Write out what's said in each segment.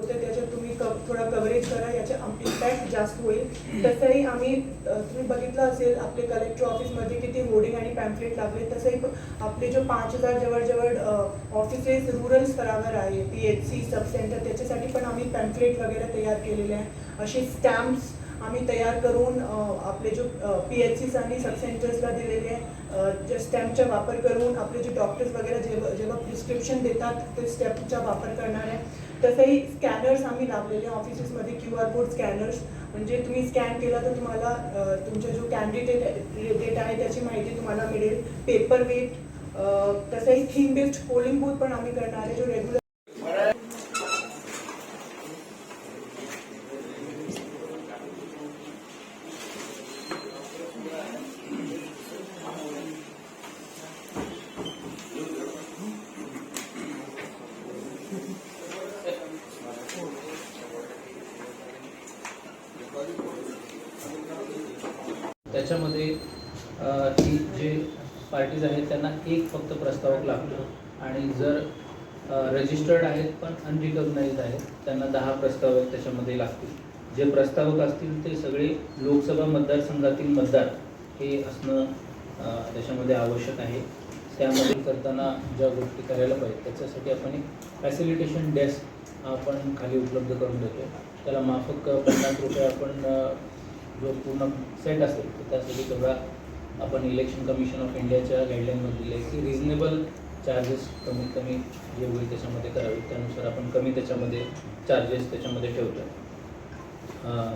होते त्याच्यात तुम्ही थोडा कव्हरेज करा याचे इम्पॅक्ट जास्त होईल. तसंही आम्ही तुम्ही बघितलं असेल आपले कलेक्टर ऑफिसमध्ये किती होर्डिंग आणि पॅम्पलेट लागले तसंही आपले जो पाच हजार जवळजवळ ऑफिसेस रुरल स्तरावर आहे P H C sub centre त्याच्यासाठी पण आम्ही पॅम्पलेट वगैरे तयार केलेले आहे. असे स्टॅम्प्स आम्ही तयार करून आपले जो पी एच सीस आणि सब सेंटर्सला दिलेले आहे. जे स्टॅम्पचा वापर करून आपले जे डॉक्टर्स वगैरे जेव्हा जेव्हा प्रिस्क्रिप्शन देतात ते स्टॅम्पचा वापर करणार आहे. तसंही स्कॅनर्स आम्ही लावलेले ऑफिसेसमध्ये क्यू आर कोड स्कॅनर्स म्हणजे तुम्ही स्कॅन केला तर तुम्हाला तुमचा जो कॅन्डिडेट डेट आहे त्याची माहिती तुम्हाला मिळेल. पेपर वेट तसंही थीम बेस्ड पोलिंग बूथ पण आम्ही करणार आहे जो रेग्युलर त्याच्यामध्ये अ, ही जे पार्टीज आहेत त्यांना एक फक्त प्रस्तावक लागतो आणि जर रजिस्टर्ड आहेत पण अनरिकग्नाइज आहेत त्यांना दहा प्रस्तावक त्याच्यामध्ये लागतील. जे प्रस्तावक असतील ते सगळे लोकसभा मतदारसंघातील मतदार हे असणं त्याच्यामध्ये आवश्यक आहे. त्यामध्ये करताना ज्या गोष्टी करायला पाहिजे त्याच्यासाठी आपण एक फॅसिलिटेशन डेस्क आपण खाली उपलब्ध करून देतो त्याला माफक पन्नास रुपये आपण जो पूर्ण सेट असेल तर त्यासाठी तेवढा आपण इलेक्शन कमिशन ऑफ इंडियाच्या गाईडलाईनमध्ये दिले की रिझनेबल चार्जेस कमीत कमी जे होईल त्याच्यामध्ये करावे त्यानुसार आपण कमी त्याच्यामध्ये चार्जेस त्याच्यामध्ये ठेवतो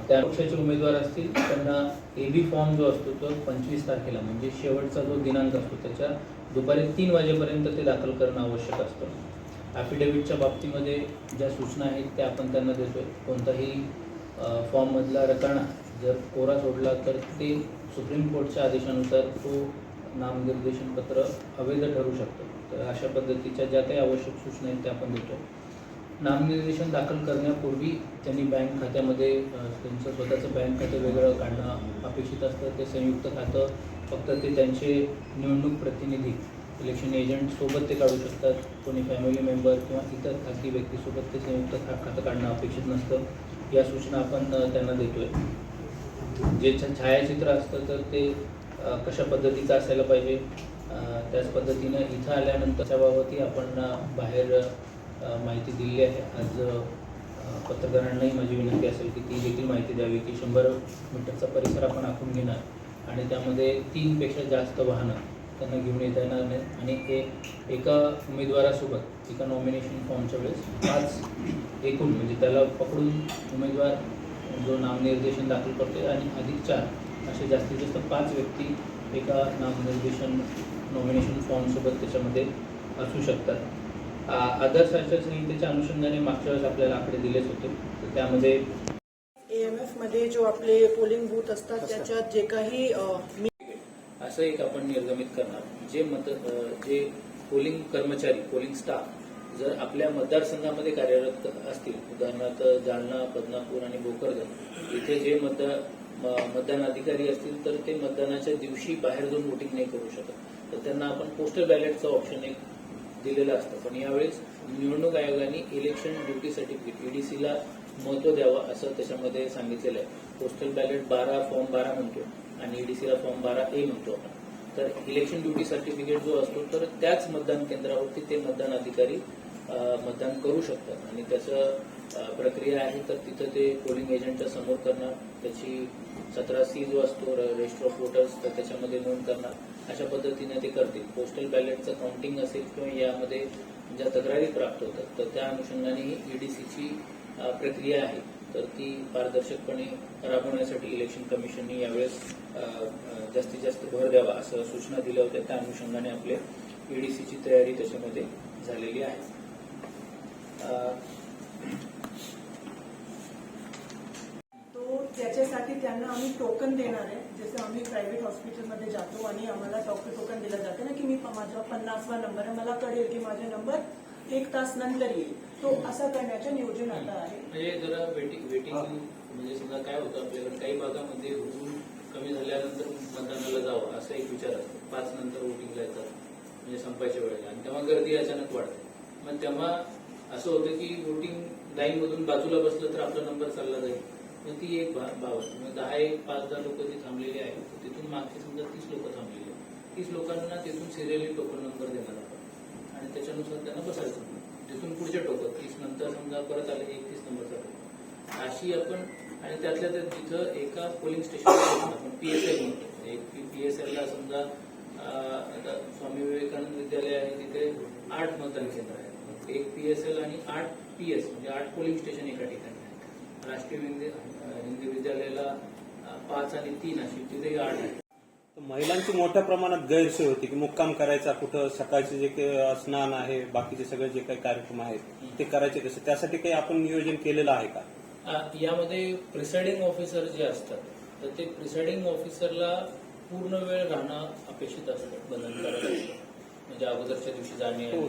त्या पक्षाचे उमेदवार असतील त्यांना ए बी फॉर्म जो असतो तो पंचवीस तारखेला म्हणजे शेवटचा जो दिनांक असतो त्याच्या दुपारी तीन वाजेपर्यंत ते दाखल करणं आवश्यक असतं. ॲफिडेव्हिटच्या बाबतीमध्ये ज्या सूचना आहेत त्या आपण त्यांना देतो कोणताही फॉर्ममधला रकाना जर कोरा सोडला तर ते सुप्रीम कोर्टच्या आदेशानुसार तो नामनिर्देशन पत्र अवैध ठरू शकतं. तर अशा पद्धतीच्या ज्या काही आवश्यक सूचना आहेत त्या आपण देतो. नामनिर्देशन दाखल करण्यापूर्वी त्यांनी बँक खात्यामध्ये त्यांचं स्वतःचं बँक खातं वेगळं काढणं अपेक्षित असतं. ते संयुक्त खातं फक्त ते त्यांचे निवडणूक प्रतिनिधी इलेक्शन एजंटसोबत ते काढू शकतात. कोणी फॅमिली मेंबर किंवा इतर खाजगी व्यक्तीसोबत ते संयुक्त खातं काढणं अपेक्षित नसतं. या सूचना आपण त्यांना देतो आहे जे छ- छायाचित्र असतं तर ते कशा पद्धतीचं असायला पाहिजे? त्याच पद्धतीनं इथं आल्यानंतर बाबतही आपण बाहेर माहिती दिली आहे. आज पत्रकारांनाही माझी विनंती असेल की ती देखील माहिती द्यावी की शंभर मीटरचा परिसर आपण आखून घेणार. आणि त्यामध्ये तीनपेक्षा जास्त वाहनं त्यांना घेऊन येता येणार नाही आणि ते एका उमेदवारासोबत एका नॉमिनेशन फॉर्मच्या वेळेस पाच एकूण म्हणजे त्याला पकडून उमेदवार जो नामनिर्देशन दाखल करतो आणि अधिक चार असे जास्तीत जास्त पाच व्यक्ती एका नामनिर्देशन नॉमिनेशन फॉर्मसोबत त्याच्यामध्ये असू शकतात. आदर्श आचारसंहितेच्या अनुषंगाने मागच्या वेळेस आपल्याला आकडे दिलेच होते. तर त्यामध्ये ए एम एफमध्ये जो आपले पोलिंग बूथ असतात त्याच्यात जे काही असं एक आपण निर्गमित करणार. जे मत जे पोलिंग कर्मचारी पोलिंग स्टाफ जर आपल्या मतदारसंघामध्ये कार्यरत असतील उदाहरणार्थ जालना बदनापूर आणि भोकरदन इथे जे मतदार म- मतदान अधिकारी असतील तर ते मतदानाच्या दिवशी बाहेर जाऊन वोटिंग नाही करू शकत. तर त्यांना आपण पोस्टल बॅलेटचं ऑप्शन एक दिलेलं असतं. पण यावेळेस निवडणूक आयोगाने इलेक्शन ड्युटी सर्टिफिकेट ईडीसीला महत्त्व द्यावं असं त्याच्यामध्ये सांगितलेलं आहे. पोस्टल बॅलेट बारा फॉर्म बारा म्हणतो. आणि ईडीसीला फॉर्म बारा ए म्हणतो आपण. तर इलेक्शन ड्युटी सर्टिफिकेट जो असतो तर त्याच मतदान केंद्रावरती ते मतदान अधिकारी मतदान करू शकतात. आणि त्याचं प्रक्रिया आहे तर तिथं ते पोलिंग एजंटच्या समोर करणार. त्याची सतरा सी जो असतो रजिस्टर ऑफ वोटर्स तर त्याच्यामध्ये नोंद करणार. अशा पद्धतीने ते करतील. पोस्टल बॅलेटचं काउंटिंग असेल किंवा यामध्ये ज्या तक्रारी प्राप्त होतात तर त्या अनुषंगाने ही ईडीसीची प्रक्रिया आहे. तर ती पारदर्शकपणे राबवण्यासाठी इलेक्शन कमिशनने यावेळेस जास्तीत जास्त भर द्यावा असं सूचना दिल्या होत्या. त्या अनुषंगाने आपले ईडीसीची तयारी त्याच्यामध्ये झालेली आहे अ, तो त्याच्यासाठी त्यांना आम्ही टोकन देणार आहे जसं आम्ही प्रायव्हेट हॉस्पिटलमध्ये जातो आणि आम्हाला डॉक्टर टोकन दिलं जातं ना की मी माझा पन्नासवा नंबर आहे मला कळेल की माझा नंबर एक तास नंतर येईल. तो असं करण्याचं नियोजन आता आहे. म्हणजे जरा वेटिंग वेटिंग म्हणजे समजा काय होतं आपल्याकडे काही भागामध्ये ऊन कमी झाल्यानंतर मतदानाला जावं असा एक विचार असतो. पाच नंतर वोटिंगला येतात म्हणजे संपायच्या वेळेला. आणि तेव्हा गर्दी अचानक वाढते. मग तेव्हा असं होतं की वोटिंग लाईन मधून बाजूला बसलं तर आपला नंबर चालला जाईल. ती एक भा- भाव आहे. म्हणजे दहा एक पाच दहा लोक जी थांबलेली आहेत तिथून मागची समजा तीस लोक थांबलेली आहेत. तीस लोकांना तिथून सिरियली टोकन नंबर देणार आपण. आणि त्याच्यानुसार त्यांना बसायचं. तिथून पुढच्या टोकत तीस नंतर समजा परत आले एकतीस नंबरचा टोकन. अशी आपण आणि त्यातल्या त्यात तिथं एका पोलिंग स्टेशन आपण पीएसएल म्हणतो. म्हणजे एक पीएसएल ला समजा आता स्वामी विवेकानंद विद्यालय आहे तिथे आठ मतदान केंद्र आहेत. एक पीएसएल आणि आठ पीएस म्हणजे आठ पोलिंग स्टेशन एका ठिकाणी. राष्ट्रीय हिंदी विद्यालयाला पाच आणि तीन अशी तिथेही आठ तर महिलांची मोठ्या प्रमाणात गैरसोय होती की मुक्काम करायचा कुठं सकाळचे जे काही स्नान आहे बाकीचे सगळे जे काही कार्यक्रम आहेत ते करायचे कसे? त्यासाठी काही आपण नियोजन केलेलं आहे का? यामध्ये प्रिसाइडिंग ऑफिसर जे असतात तर ते प्रिसाइडिंग ऑफिसरला पूर्ण वेळ राहणं अपेक्षित असतं बंधनकारक म्हणजे अगोदरच्या दिवशी जाणे हो.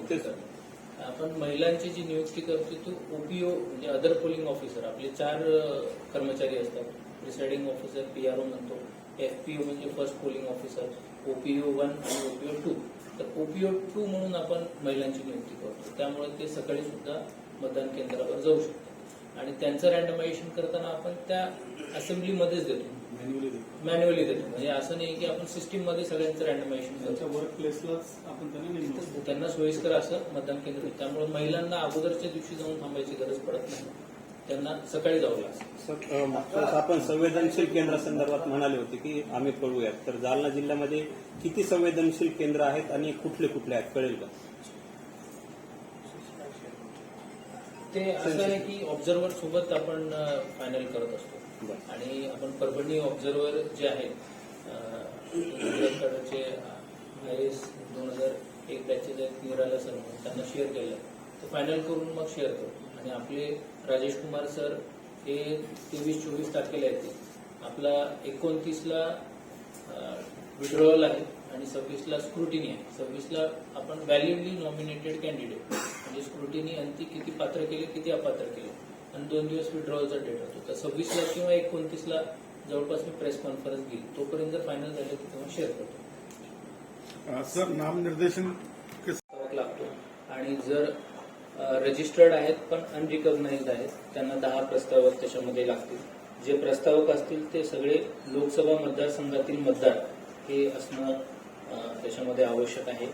आपण महिलांची जी नियुक्ती करतो तो ओपीओ म्हणजे अदर पोलिंग ऑफिसर आपले चार कर्मचारी असतात. Presiding officer P R O म्हणतो. एफपीओ म्हणजे first polling officer OPO one आणि ओपीओ टू तर ओपीओ टू म्हणून आपण महिलांची नियुक्ती करतो त्यामुळे ते सकाळी सुद्धा मतदान केंद्रावर जाऊ शकतात. आणि त्यांचं रँडमायझेशन करताना आपण त्या असेंब्लीमध्येच देतो. मॅन्युअली देतो. म्हणजे असं नाही की आपण सिस्टीममध्ये सगळ्यांचं रँडमायझेशन त्यांच्या करतो. वर्क प्लेसलाच आपण त्यांना सोयीस्कर असं मतदान केंद्र. त्यामुळे महिलांना अगोदरच्या दिवशी जाऊन थांबायची गरज पडत नाही. त्यांना सकाळी जावं लागतं. आपण संवेदनशील केंद्रासंदर्भात म्हणाले होते की आम्ही कळूयात तर जालना जिल्ह्यामध्ये किती संवेदनशील केंद्र आहेत आणि कुठले कुठले आहेत? कळेल का? ते असं आहे की ऑब्झर्वर सोबत आपण फायनल करत असतो. आणि आपण परभणी ऑब्झर्वर जे आहेत आय एस दोन हजार एक बॅचेस आहेत निराला सर म्हणून त्यांना शेअर केलं. तर फायनल करून मग शेअर करतो आणि आपले राजेश कुमार सर हे तेवीस चोवीस तारखेला येतील. आपला एकोणतीसला विड्रॉवल आहे आणि सव्वीसला स्क्रुटिनी आहे. सव्वीसला आपण व्हॅलिडली नॉमिनेटेड कॅन्डिडेट म्हणजे स्क्रुटिनी आणि ती किती पात्र केले किती अपात्र केले. आणि दोन दिवस विड्रॉवलचा डेट होतो. तर सव्वीसला किंवा एकोणतीसला जवळपास मी प्रेस कॉन्फरन्स घेईल. तोपर्यंत जर फायनल झालं की तेव्हा शेअर करतो. सर नामनिर्देशन लागतो. आणि जर रजिस्टर्ड आहेत पण अनरिकग्नाइज आहेत त्यांना दहा प्रस्तावक त्याच्यामध्ये लागतील. जे प्रस्तावक असतील ते सगळे लोकसभा मतदारसंघातील मतदार हे असणं त्याच्यामध्ये आवश्यक आहे.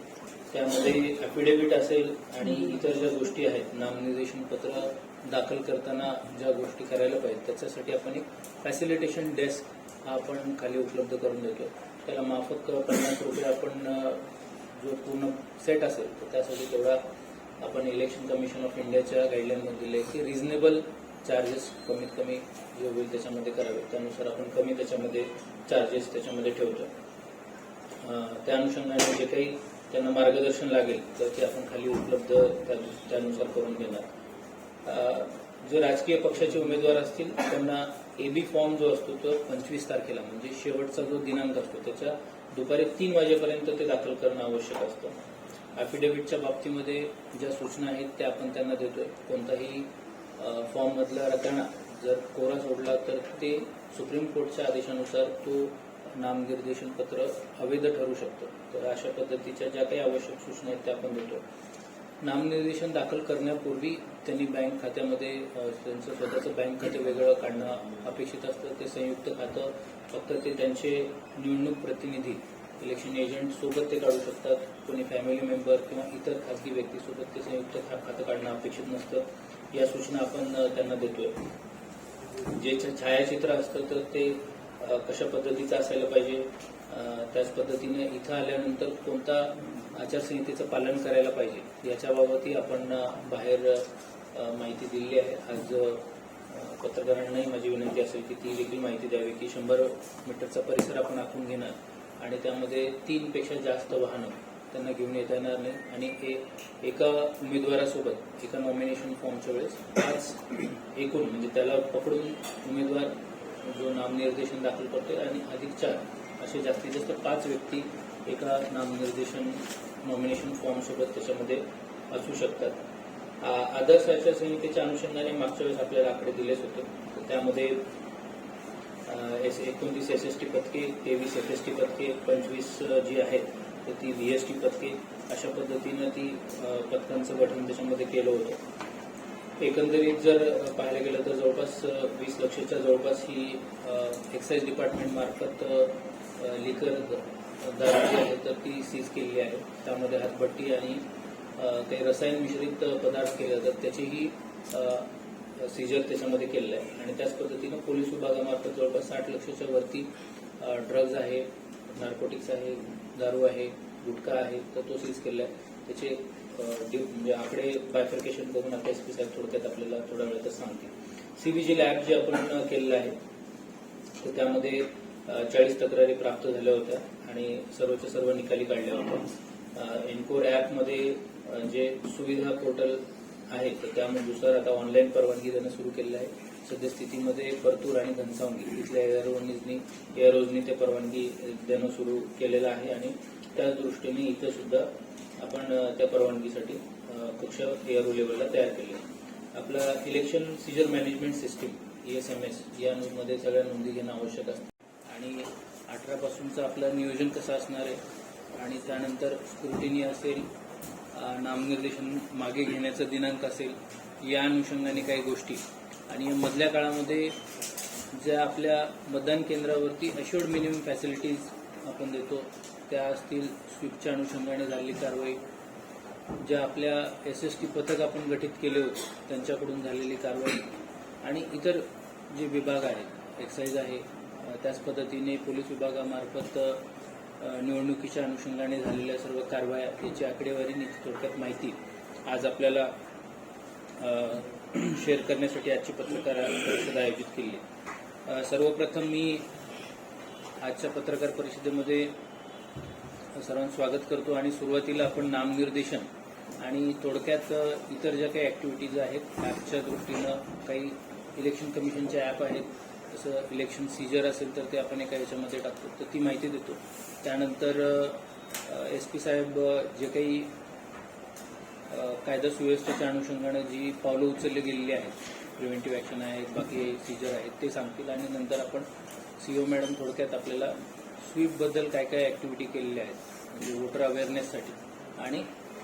त्यामध्ये अफिडेव्हिट असेल आणि इतर ज्या गोष्टी आहेत नामनिर्देशन पत्र दाखल करताना ज्या गोष्टी करायला पाहिजेत त्याच्यासाठी आपण एक फॅसिलिटेशन डेस्क हा आपण खाली उपलब्ध करून देतो. त्याला माफक पन्नास रुपये आपण जो पूर्ण सेट असेल तर त्यासाठी तेवढा आपण इलेक्शन कमिशन ऑफ इंडियाच्या गाईडलाईनमध्ये दिले की रिझनेबल चार्जेस कमीत कमी जे होईल त्याच्यामध्ये करावे. त्यानुसार आपण कमी त्याच्यामध्ये चार्जेस त्याच्यामध्ये ठेवतो. त्या अनुषंगाने जे काही त्यांना मार्गदर्शन लागेल तर ते आपण खाली उपलब्ध त्यानुसार करून देणार जे राजकीय पक्षाचे उमेदवार असतील त्यांना एबी फॉर्म जो असतो तो पंचवीस तारखेला म्हणजे शेवटचा जो दिनांक असतो त्याच्या दुपारी तीन वाजेपर्यंत ते दाखल करणं आवश्यक असतं. अफिडेव्हिटच्या बाबतीमध्ये ज्या सूचना आहेत त्या आपण त्यांना देतोय. कोणताही फॉर्म मधला रकाना जर कोरा सोडला तर ते सुप्रीम कोर्टच्या आदेशानुसार तो नामनिर्देशन पत्र अवैध ठरू शकतं. तर अशा पद्धतीच्या ज्या काही आवश्यक सूचना आहेत त्या आपण देतो नामनिर्देशन दाखल करण्यापूर्वी त्यांनी बँक खात्यामध्ये त्यांचं स्वतःचं बँक खातं वेगळं काढणं अपेक्षित असतं. ते संयुक्त खातं फक्त ते त्यांचे निवडणूक प्रतिनिधी इलेक्शन एजंट सोबत ते काढू शकतात. कोणी फॅमिली मेंबर किंवा इतर खासगी व्यक्तीसोबत ते संयुक्त खातं काढणं अपेक्षित नसतं. या सूचना आपण त्यांना देतोय. जे छायाचित्र असतं तर ते कशा पद्धतीचं असायला पाहिजे? त्याच पद्धतीने इथं आल्यानंतर कोणता आचारसंहितेचं पालन करायला पाहिजे याच्याबाबतही आपण बाहेर माहिती दिलेली आहे. आज पत्रकारांनाही माझी विनंती असेल की ती देखील माहिती द्यावी की शंभर मीटरचा परिसर आपण आखून घेणार आणि त्यामध्ये तीनपेक्षा जास्त वाहनं त्यांना घेऊन येता येणार नाही. आणि ते एका उमेदवारासोबत एका नॉमिनेशन फॉर्मच्या वेळेस पाच एकूण म्हणजे त्याला पकडून उमेदवार जो नामनिर्देशन दाखल करतोय आणि अधिक चार असे जास्तीत जास्त पाच व्यक्ती एका नामनिर्देशन नॉमिनेशन फॉर्मसोबत त्याच्यामध्ये असू शकतात. आदर्श आचारसंहितेच्या अनुषंगाने मागच्या वेळेस आपल्याला आकडे दिलेच होते. तर त्यामध्ये एस एकोणतीस एस एस टी पदके तेवीस एस एस टी पदके पंचवीस जी आहेत तर ती व्ही एस टी पथके अशा पद्धतीनं ती पथकांचं गठन त्याच्यामध्ये केलं होतं. एकंदरीत जर पाहायला गेलं तर जवळपास वीस लक्षाच्या जवळपास ही एक्साईज डिपार्टमेंट मार्फत लिकर दारू जी आहे तर ती सीज केलेली आहे. त्यामध्ये हातभट्टी आणि काही रसायन मिश्रित पदार्थ केले जातात. त्याचीही सीजर त्याच्यामध्ये केलेलं आहे. आणि त्याच पद्धतीनं पोलीस विभागामार्फत जवळपास साठ लक्षाच्या वरती ड्रग्ज आहे नार्कोटिक्स आहे दारू आहे गुटखा आहे तर तो सीज केलेला आहे. त्याचे म्हणजे आकडे बायफर्केशन करून आता एस पी साहेब थोडक्यात आपल्याला थोड्या वेळातच सांगतील. सीबीजी लॅब जे आपण केलेलं आहे तर त्यामध्ये चाळीस तक्रारी प्राप्त झाल्या होत्या आणि सर्वच्या सर्व निकाली काढल्या होत्या. एनकोर ॲपमध्ये जे सुविधा पोर्टल आहे तर त्यानुसार आता ऑनलाईन परवानगी देणं सुरू केलेलं आहे. सद्यस्थितीमध्ये परतूर आणि घनसावंगी इथल्या एअरओनीजनी एअरोजनी ते परवानगी देणं सुरू केलेलं आहे आणि त्या दृष्टीने इथं सुद्धा आपण त्या परवानगीसाठी कक्ष एअरो लेवलला तयार केले आपला election seizure management system E S M S या मध्ये सगळ्या नोंदी घेणं आवश्यक असतं. आणि अठरापासूनचं आपलं नियोजन कसं असणार आहे? आणि त्यानंतर स्क्रुटिनी असेल नामनिर्देशन मागे घेण्याचा दिनांक असेल या अनुषंगाने काही गोष्टी. आणि या मधल्या काळामध्ये ज्या आपल्या मतदान केंद्रावरती अश्युर्ड मिनिमम फॅसिलिटीज आपण देतो त्या असतील स्वीपच्या अनुषंगाने झालेली कारवाई. ज्या आपल्या एस एस टी पथक आपण गठीत केले होते त्यांच्याकडून झालेली कारवाई. आणि इतर जे विभाग आहेत एक्साईज आहे त्याच पद्धतीने पोलीस विभागामार्फत निवडणुकीच्या अनुषंगाने झालेल्या सर्व कारवाया याची आकडेवारी निश्चित थोडक्यात माहिती आज आपल्याला शेअर करण्यासाठी आजची पत्रकार परिषद आयोजित केली. सर्वप्रथम मी आजच्या पत्रकार परिषदेमध्ये सर्वांचं स्वागत करतो आणि सुरुवातीला आपण नामनिर्देशन आणि थोडक्यात इतर ज्या काही ॲक्टिव्हिटीज आहेत ॲपच्या दृष्टीनं काही इलेक्शन कमिशनचे ॲप आहेत जसं इलेक्शन सीजर असेल तर ते आपण एका याच्यामध्ये टाकतो. तर ती माहिती देतो. त्यानंतर एस पी साहेब जे काही कायदा सुव्यवस्थेच्या अनुषंगानं जी पावलं उचलली गेलेली आहेत प्रिव्हेंटिव्ह ॲक्शन आहेत बाकी सीजर आहेत ते सांगतील. आणि नंतर आपण सी ओ मॅडम थोडक्यात आपल्याला स्वीपबद्दल काय काय ॲक्टिव्हिटी केलेल्या आहेत म्हणजे वोटर अवेअरनेससाठी आणि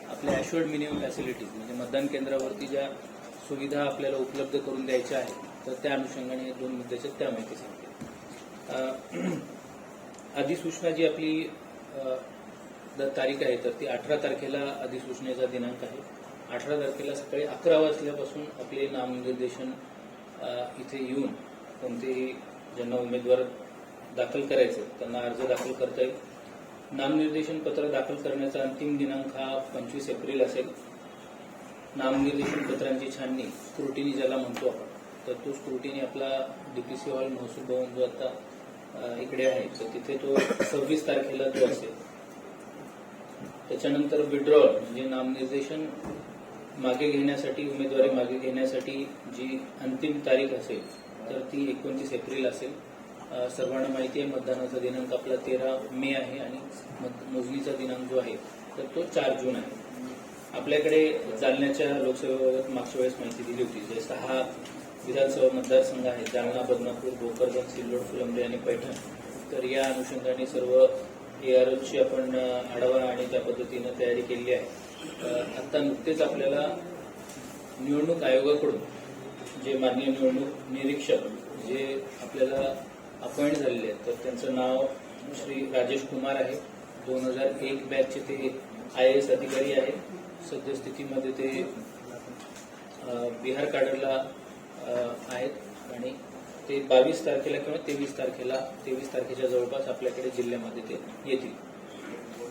आपल्या ॲश्युअर्ड मिनिमम फॅसिलिटीज म्हणजे मतदान केंद्रावरती ज्या सुविधा आपल्याला उपलब्ध करून द्यायच्या आहेत तर त्या अनुषंगाने हे दोन मुद्द्याच्या त्या माहिती सांगते. अधिसूचना जी आपली तारीख आहे तर ती अठरा तारखेला अधिसूचनेचा दिनांक आहे. अठरा तारखेला सकाळी अकरा वाजल्यापासून आपले नामनिर्देशन इथे येऊन कोणतेही ज्यांना उमेदवार दाखल करायचे त्यांना अर्ज दाखल करता येईल. नामनिर्देशन पत्र दाखल करण्याचा अंतिम दिनांक हा पंचवीस एप्रिल असेल. नामनिर्देशन पत्रांची छाननी स्क्रुटिनी ज्याला म्हणतो आपण. तर तो स्क्रुटिनी आपला डीपीसी हॉल महसूल भवन जो आता इकडे आहे तर तिथे तो सव्वीस तारखेला तो असेल. त्याच्यानंतर विड्रॉल म्हणजे नामनिर्देशन मागे घेण्यासाठी उमेदवारी मागे घेण्यासाठी जी अंतिम तारीख असेल तर ती एकोणतीस एप्रिल असेल. सर्वांना माहिती आहे मतदानाचा दिनांक आपला तेरा मे आहे आणि मोजणीचा दिनांक जो आहे तर तो चार जून आहे. आपल्याकडे जालन्याच्या लोकसभेबाबत मागच्या वेळेस माहिती दिली होती. जे सहा विधानसभा मतदारसंघ आहेत जालना बदनापूर भोकरदन सिल्लोड फुलंब्री आणि पैठण तर या अनुषंगाने सर्व एआरओची आपण आढावा आणि त्या पद्धतीनं तयारी केलेली आहे. अ, आता नुकतेच आपल्याला निवडणूक आयोगाकडून जे माननीय निवडणूक निरीक्षक जे आपल्याला अपॉइंट झालेले आहेत तर त्यांचं नाव श्री राजेश कुमार आहे. दोन हजार एक बॅचचे ते आय एस अधिकारी आहेत. सद्यस्थितीमध्ये ते बिहार काडरला आहेत. आणि ते बावीस तारखेला किंवा तेवीस तारखेला तेवीस तारखेच्या जवळपास आपल्याकडे जिल्ह्यामध्ये ते येतील.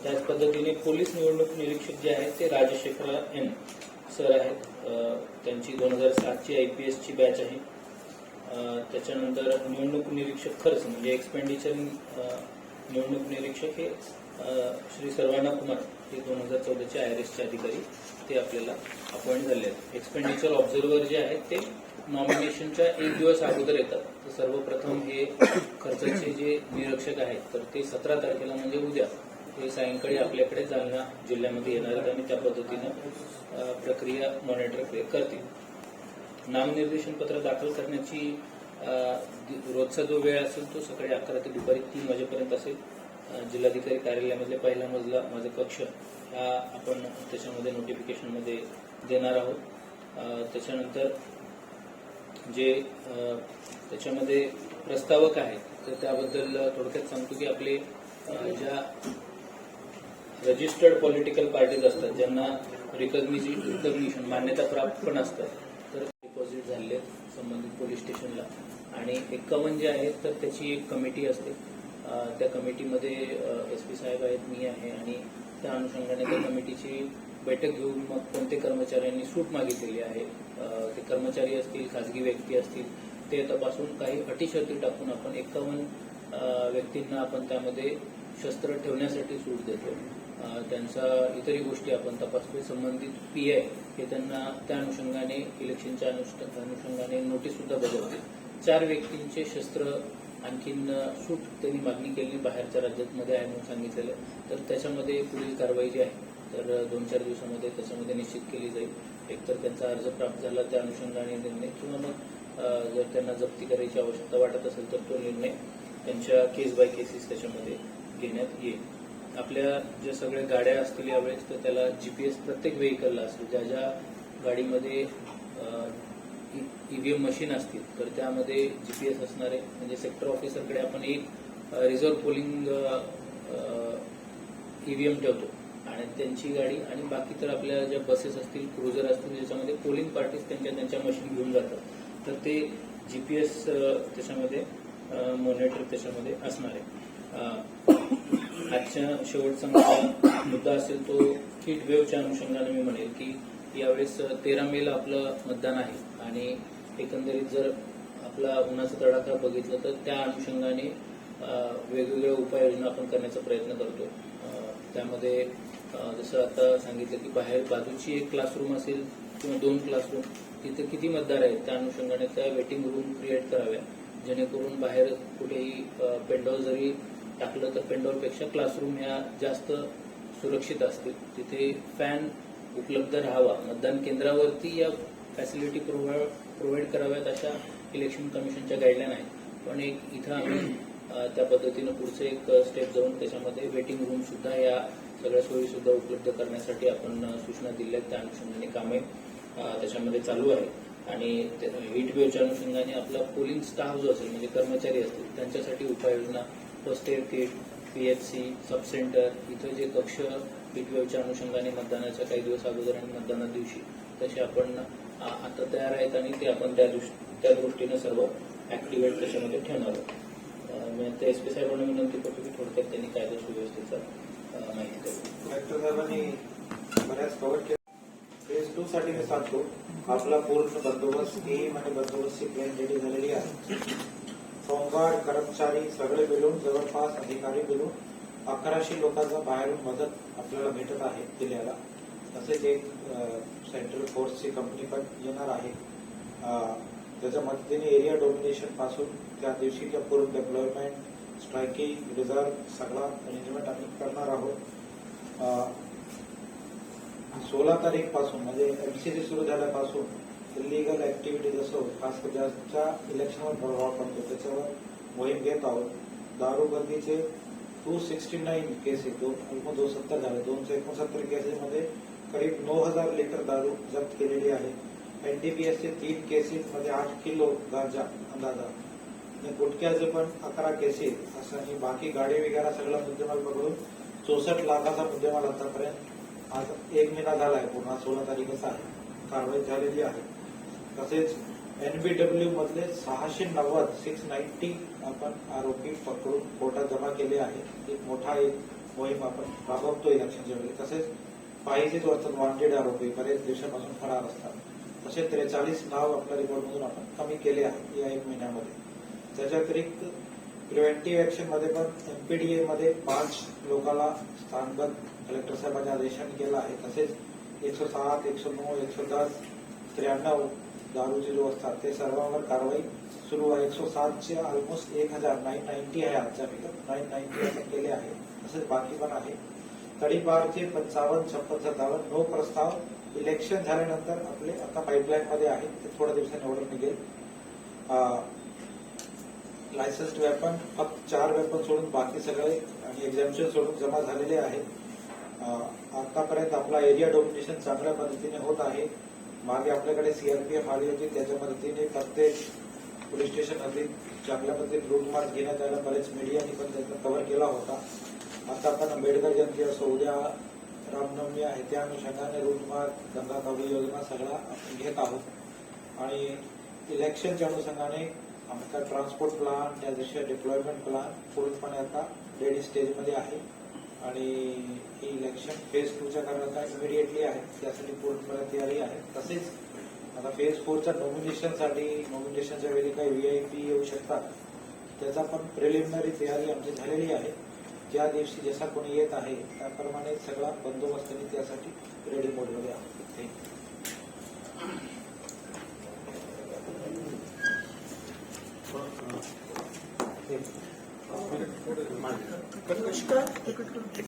त्याच पद्धतीने पोलीस निवडणूक निरीक्षक जे आहेत ते राजशेखर एन सर आहेत. त्यांची दोन हजार सातची आय पी एसची बॅच आहे. त्याच्यानंतर निवडणूक निरीक्षक खर्च म्हणजे एक्सपेंडिचर निवडणूक निरीक्षक हे श्री सर्वाना कुमार हे दोन हजार चौदाचे आय आर एसचे अधिकारी ते आपल्याला अपॉइंट झाले आहेत. एक्सपेंडिचर ऑब्झर्व्हर जे आहेत ते नॉमिनेशनच्या एक दिवस अगोदर येतात. तर सर्वप्रथम हे खर्चाचे जे निरीक्षक आहेत तर ते सतरा तारखेला म्हणजे उद्या हे सायंकाळी आपल्याकडे जालना जिल्ह्यामध्ये येणार आहेत आणि त्या पद्धतीनं प्रक्रिया मॉनिटर करतील. नामनिर्देशन पत्र दाखल करण्याची रोजचा जो वेळ असेल तो सकाळी अकरा ते दुपारी तीन वाजेपर्यंत असेल. जिल्हाधिकारी कार्यालयामधले पहिला मजला माझा कक्ष हा आपण त्याच्यामध्ये नोटिफिकेशनमध्ये देणार आहोत. त्याच्यानंतर जे त्याच्यामध्ये प्रस्तावक आहेत तर त्याबद्दल थोडक्यात सांगतो की आपले ज्या रजिस्टर्ड पॉलिटिकल पार्टीज असतात ज्यांना रिकग्निशन रिकग्निशन मान्यता प्राप्त पण असतात तर डिपॉझिट झालेले संबंधित पोलीस स्टेशनला आणि एक्कावन्न जे आहेत तर त्याची एक कमिटी असते. त्या कमिटीमध्ये एस पी साहेब आहेत मी आहे आणि त्या अनुषंगाने त्या कमिटीची बैठक घेऊन मग कोणते कर्मचाऱ्यांनी सूट मागितलेली आहे ते कर्मचारी असतील खाजगी व्यक्ती असतील ते तपासून काही अटीशर्ती टाकून आपण एक्कावन्न व्यक्तींना आपण त्यामध्ये शस्त्र ठेवण्यासाठी सूट देतो. त्यांचा इतरही गोष्टी आपण तपासतोय. संबंधित पी आय हे त्यांना त्या अनुषंगाने इलेक्शनच्या अनुषंगाने नोटीस सुद्धा बजावते. चार व्यक्तींचे शस्त्र आणखीन सूट त्यांनी मागणी केली बाहेरच्या राज्यामध्ये आहे म्हणून सांगितलेलं तर त्याच्यामध्ये पुढील कारवाई जी आहे तर दोन चार दिवसामध्ये त्याच्यामध्ये निश्चित केली जाईल. एकतर त्यांचा अर्ज प्राप्त झाला त्या अनुषंगाने निर्णय किंवा मग जर त्यांना जप्ती करायची आवश्यकता वाटत असेल तर तो निर्णय त्यांच्या केस बाय केसेस त्याच्यामध्ये घेण्यात येईल. आपल्या ज्या सगळ्या गाड्या असतील यावेळेस तर त्याला जीपीएस प्रत्येक व्हेकलला असेल ज्या ज्या गाडीमध्ये ईव्हीएम मशीन असतील तर त्यामध्ये जीपीएस असणारे म्हणजे सेक्टर ऑफिसरकडे आपण एक रिझर्व्ह पोलिंग ईव्हीएम ठेवतो. आणि त्यांची गाडी आणि बाकी तर आपल्या ज्या बसेस असतील क्रुझर असतील ज्याच्यामध्ये पोलिंग पार्टीज त्यांच्या त्यांच्या मशीन घेऊन जातात. तर ते जीपीएस त्याच्यामध्ये मॉनिटर त्याच्यामध्ये असणार. आहे आजच्या शेवटचा मुद्दा असेल तो हीट वेव्हच्या अनुषंगाने मी म्हणेल की यावेळेस तेरा मेला आपलं मतदान आहे. आणि एकंदरीत जर आपला उन्हाचा तडाखा बघितलं तर त्या अनुषंगाने वेगवेगळ्या उपाययोजना आपण करण्याचा प्रयत्न करतो. त्यामध्ये जसं आता सांगितलं की बाहेर बाजूची एक क्लासरूम असेल किंवा दोन क्लासरूम तिथे किती मतदार आहेत त्या अनुषंगाने त्या वेटिंग रूम क्रिएट कराव्या. जेणेकरून बाहेर कुठेही पेंडॉल जरी टाकलं तर पेंडॉलपेक्षा क्लासरूम ह्या जास्त सुरक्षित असतील. तिथे फॅन उपलब्ध राहावा. मतदान केंद्रावरती या फॅसिलिटी प्रोव्हाइड कराव्यात अशा इलेक्शन कमिशनच्या गाईडलाईन आहेत. पण एक इथं आम्ही त्या पद्धतीनं पुढचं एक स्टेप जाऊन त्याच्यामध्ये वेटिंग रूम सुद्धा या सगळ्या सोयी सुद्धा उपलब्ध करण्यासाठी आपण सूचना दिल्या त्या अनुषंगाने कामे त्याच्यामध्ये चालू आहे. आणि हिट वेव्हच्या अनुषंगाने आपला पोलिंग स्टाफ जो असेल म्हणजे कर्मचारी असतील त्यांच्यासाठी उपाययोजना first aid kit PHC sub centre इथं जे कक्ष पीटीओच्या अनुषंगाने मतदानाच्या काही दिवस अगोदर आणि मतदाना दिवशी तसे आपण आता तयार आहेत आणि ते आपण त्या त्या दृष्टीनं सर्व ऍक्टिव्हेट त्याच्यामध्ये ठेवणार आहोत. मी आता एस पी साहेबांना विनंती करतो की थोडक्यात त्यांनी कायदा सुव्यवस्थेचा माहिती द्यावी. कलेक्टर साहेबांनी बऱ्याच कव्हर केलं फेज टू साठी मी सांगतो आपला पूर्ण बंदोबस्त एम आणि बंदोबस्तची प्लॅन रेडी झालेली आहे. होमगार्ड कर्मचारी सगळे मिळून जवळपास अधिकारी मिळून अकराशे लोकांचा बाहेरून मदत आपल्याला भेटत आहे जिल्ह्याला तसेच एक सेंट्रल फोर्सची कंपनी पण येणार आहे. त्याच्या मदतीने एरिया डोमिनेशनपासून त्या दिवशीच्या पूर्ण डेव्हलपमेंट स्ट्रायकिंग रिझर्व सगळा अरेंजमेंट आम्ही करणार आहोत. सोळा तारीखपासून म्हणजे एमसीसी सुरू झाल्यापासून इलिगल ऍक्टिव्हिटीज असो खास ज्याच्या इलेक्शनवर प्रभाव पडतो. त्याच्यावर मोहीम घेत आहोत. दारूबंदीचे टू सिक्स्टी नाईन केसेस दोन अल्प सत्तर झाले. दोनशे एकोणसत्तर केसेसमध्ये करीब नऊ हजार लिटर दारू जप्त केलेली आहे. एनडीपीएसचे तीन केसेसमध्ये आठ किलो गांजा अंदाजा. आणि गुटख्याचे पण अकरा केसेस असं आणि बाकी गाडी वगैरे सगळा मुद्देमाल पकडून चौसष्ट लाखाचा मुद्देमाल आतापर्यंत आज एक महिना झाला आहे. पूर्ण सोळा तारीखच आहे. कारवाई झालेली आहे. तसेच एनबीडब्ल्यू मधले सहाशे नव्वद सिक्स नाईन्टी आपण आरोपी पकडून कोर्टात जमा केले आहे एक मोठा एक मोहीम आपण राबवतो इलेक्शनच्या वेळी तसेच पाहिजेच वाचत वॉन्टेड आरोपी बरेच दिवसापासून फरार असतात. तसे त्रेचाळीस नाव आपल्या रिपोर्टमधून आपण कमी केले आहे या एक महिन्यामध्ये. त्याच्या व्यतिरिक्त प्रिव्हेंटिव्ह ऍक्शनमध्ये पण एमपीडीए मध्ये पाच लोकांना स्थानबद्ध कलेक्टर साहेबांच्या आदेशाने केला आहे. तसेच एकशे सात एकशे नऊ एकशे दस त्र्याण्णव दारूचे जो असतात ते सर्वांवर कारवाई सुरू आहे. एकशे सातचे ऑलमोस्ट एक हजार नाईन नाईन्टी आहे आजच्या फिगर नाईन नाईन्टी आपण केले आहे. तसेच बाकी पण आहे. तडीपारचे पंचावन्न छप्पन सत्तावन्न नो प्रस्ताव. इलेक्शन झाल्यानंतर आपले आता पाईपलाईन मध्ये आहे. ते थोड्या दिवसांनी ऑर्डर निघेल. लायसन्स्ड वेपन फक्त चार वेपन सोडून बाकी सगळे आणि एक्झाम्शन सोडून जमा झालेले आहेत आतापर्यंत आपला एरिया डोमिनेशन चांगल्या पद्धतीने होत आहे. मागे आपल्याकडे सीआरपीएफ आली होती त्याच्या मदतीने प्रत्येक पोलीस स्टेशनमध्ये चांगल्या पद्धतीने रूट मार्क घेण्यात आला. बरेच मीडियाने पण त्याचा कव्हर केला होता. आता आपण आंबेडकर जयंती असो उद्या रामनवमी आहे त्या अनुषंगाने रूट मार्क गंगा कावडी योजना सगळा आपण घेत आहोत. आणि इलेक्शनच्या अनुषंगाने आमचा ट्रान्सपोर्ट प्लान त्या दिवशी डिप्लॉयमेंट प्लान पूर्णपणे आता रेडी स्टेजमध्ये आहे. आणि ही इलेक्शन फेज टूच्या करण्याचा इमिडिएटली आहे. त्यासाठी पूर्णपणे तयारी आहे. तसेच आता फेज फोरच्या नॉमिनेशनसाठी नॉमिनेशनच्या वेळी काही व्ही आय पी येऊ शकतात. त्याचा पण प्रिलिमिनरी तयारी आमची झालेली आहे. ज्या दिवशी जसा कोणी येत आहे त्याप्रमाणे सगळा बंदोबस्त मी त्यासाठी रेडी मोडमध्ये आहोत. थँक्यू どうですか?